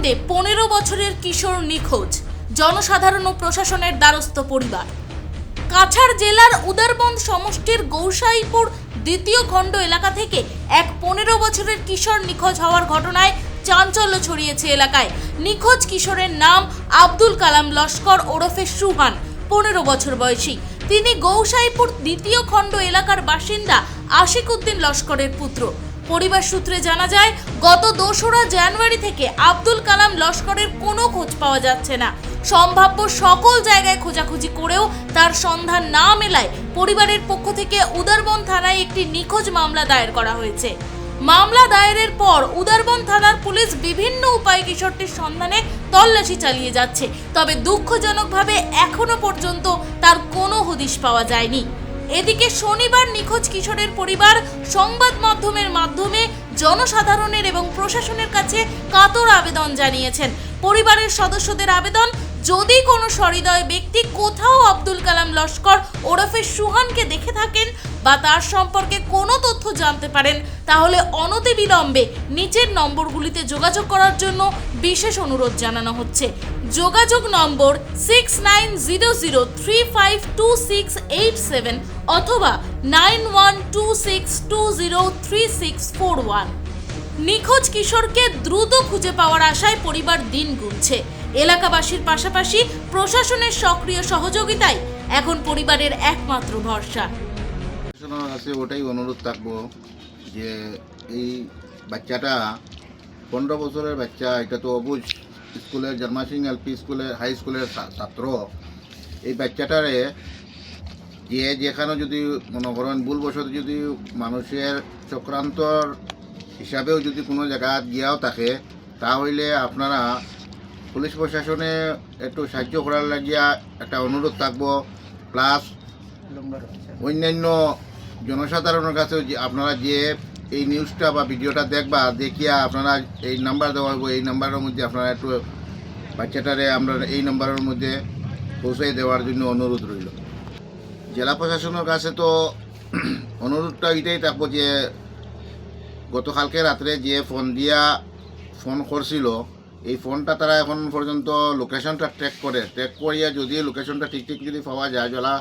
উত্তরাখণ্ডে পনেরো বছরের কিশোর নিখোঁজ, জনসাধারণ ও প্রশাসনের দ্বারস্থ পরিবার। কাছাড় জেলার উদারবন্দ সমষ্টির গৌসাইপুর দ্বিতীয় খণ্ড এলাকা থেকে এক পনেরো বছরের কিশোর নিখোঁজ হওয়ার ঘটনায় চাঞ্চল্য ছড়িয়েছে এলাকায়। নিখোঁজ কিশোরের নাম আব্দুল কালাম লস্কর ওরফে সুহান, পনেরো বছর বয়সী। তিনি গৌসাইপুর দ্বিতীয় খণ্ড এলাকার বাসিন্দা আশিক উদ্দিন লস্করের পুত্র। পরিবার সূত্রে জানা যায়, গত দোসরা জানুয়ারি থেকে আব্দুল কালাম লস্করের কোনো খোঁজ পাওয়া যাচ্ছে না। সম্ভাব্য সকল জায়গায় খোঁজাখুঁজি করেও তার সন্ধান না মেলায় পরিবারের পক্ষ থেকে উদারবন থানায় একটি নিখোঁজ মামলা দায়ের করা হয়েছে। মামলা দায়েরের পর উদারবন থানার পুলিশ বিভিন্ন উপায়ে কিশোরটির সন্ধানে তল্লাশি চালিয়ে যাচ্ছে, তবে দুঃখজনকভাবে এখনও পর্যন্ত তার কোনো হদিশ পাওয়া যায়নি। এদিকে শনিবার নিখোঁজ কিশোরের পরিবার সংবাদ মাধ্যমের মাধ্যমে জনসাধারণের এবং প্রশাসনের কাছে কাতর আবেদন জানিয়েছেন। পরিবারের সদস্যদের আবেদন, যদি কোনো সহৃদয় ব্যক্তি কোথাও আব্দুল কালাম লস্কর ওরফে সুহানকে দেখে থাকেন বা তার সম্পর্কে কোনো তথ্য জানতে পারেন, তাহলে অনতিবিলম্বে নিচের নম্বরগুলিতে যোগাযোগ করার জন্য বিশেষ অনুরোধ জানানো হচ্ছে। যোগাযোগ নম্বর six nine zero zero three five two six eight seven অথবা nine one two six two zero three six four one নিখোঁজ কিশোরকে দ্রুত খুঁজে পাওয়ার আশায় পরিবার দিন গুনছে। এলাকাবাসীর পাশাপাশি প্রশাসনের সক্রিয় সহযোগিতায় এখন পরিবারের একমাত্র ভরসা। ওটাই অনুরোধ থাকব যে এই বাচ্চাটা পনেরো বছরের বাচ্চা, এটা তো অবুজ স্কুলের জন্মাসিং সিং এলপি স্কুলের হাই স্কুলের ছাত্র এই বাচ্চাটারে যে যেখানে যদি মনে করেন ভুলবশত যদি মানুষের চক্রান্তর হিসাবেও যদি কোনো জায়গা গিয়াও থাকে তাহলে আপনারা পুলিশ প্রশাসনে একটু সাহায্য করার লাগিয়া একটা অনুরোধ থাকব। প্লাস অন্যান্য জনসাধারণের কাছে যে আপনারা যে এই নিউজটা বা ভিডিওটা দেখবা, দেখিয়া আপনারা এই নাম্বার দেওয়া হবে এই নাম্বারের মধ্যে আপনারা একটু বাচ্চাটারে আমরা এই নাম্বারের মধ্যে পৌঁছে দেওয়ার জন্য অনুরোধ রইল। জেলা প্রশাসনের কাছে তো অনুরোধটা এটাই থাকব যে, গতকালকে রাত্রে যে ফোন দিয়া ফোন করছিল, এই ফোনটা তারা এখন পর্যন্ত লোকেশনটা ট্র্যাক করে। ট্র্যাক করিয়া যদি লোকেশনটা ঠিক ঠিক যদি পাওয়া যায়, জেলা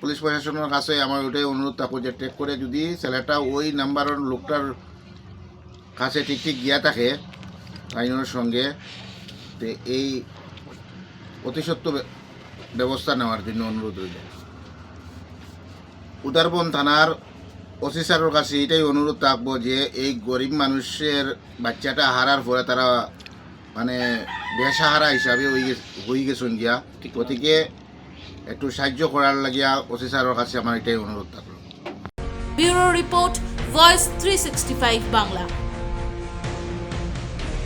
পুলিশ প্রশাসনের কাছে আমার ওটাই অনুরোধ থাকব যে ট্রেক করে যদি ছেলেটা ওই নাম্বারের লোকটার কাছে ঠিক ঠিক গিয়া থাকে আইনের সঙ্গে তে এই অতিসত্ব ব্যবস্থা নেওয়ার জন্য অনুরোধ রইল। উদারবন থানার ওসি স্যারের কাছে এটাই অনুরোধ থাকব যে এই গরিব মানুষের বাচ্চাটা হারার পরে তারা মানে বেসাহারা হিসাবে হয়ে হয়ে গেছেন গিয়া। গতিকে একটু সাহায্য করার লাগিয়া ওসি স্যারের কাছে আমার এটাই অনুরোধ থাকল। Bureau report voice three Bangla